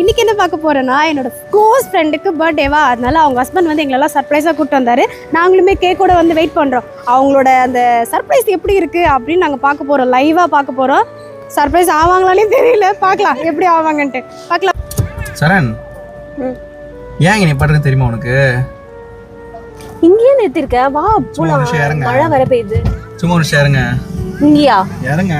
இன்றைக்கி என்ன பார்க்க போகிறேன்னா என்னோட க்ளோஸ் ஃப்ரெண்டுக்கு பர்த்டேவா அதனால அவங்க ஹஸ்பண்ட் வந்து எங்களெல்லாம் சர்ப்ரைஸாக கூப்பிட்டு வந்தாரு. நாங்களுமே கேக்கோட வந்து வெயிட் பண்ணுறோம் அவங்களோட அந்த சர்ப்ரைஸ் எப்படி இருக்குது அப்படின்னு நாங்கள் பார்க்க போகிறோம் லைவாக பார்க்க போகிறோம் சர்ப்ரைஸ் ஆவாங்களானே தெரியல. பார்க்கலாம். எப்படி ஆவாங்கன்ட்டு. பார்க்கலாம். சரண். ஏன் இங்க நீ படுறது தெரியுமா உனக்கு? இங்கேயே நிறுத்திருக்க. வா போலாம். மழை வர பெய்யுது. சும்மா ஒரு ஷேருங்க இங்கேயா? இறங்க.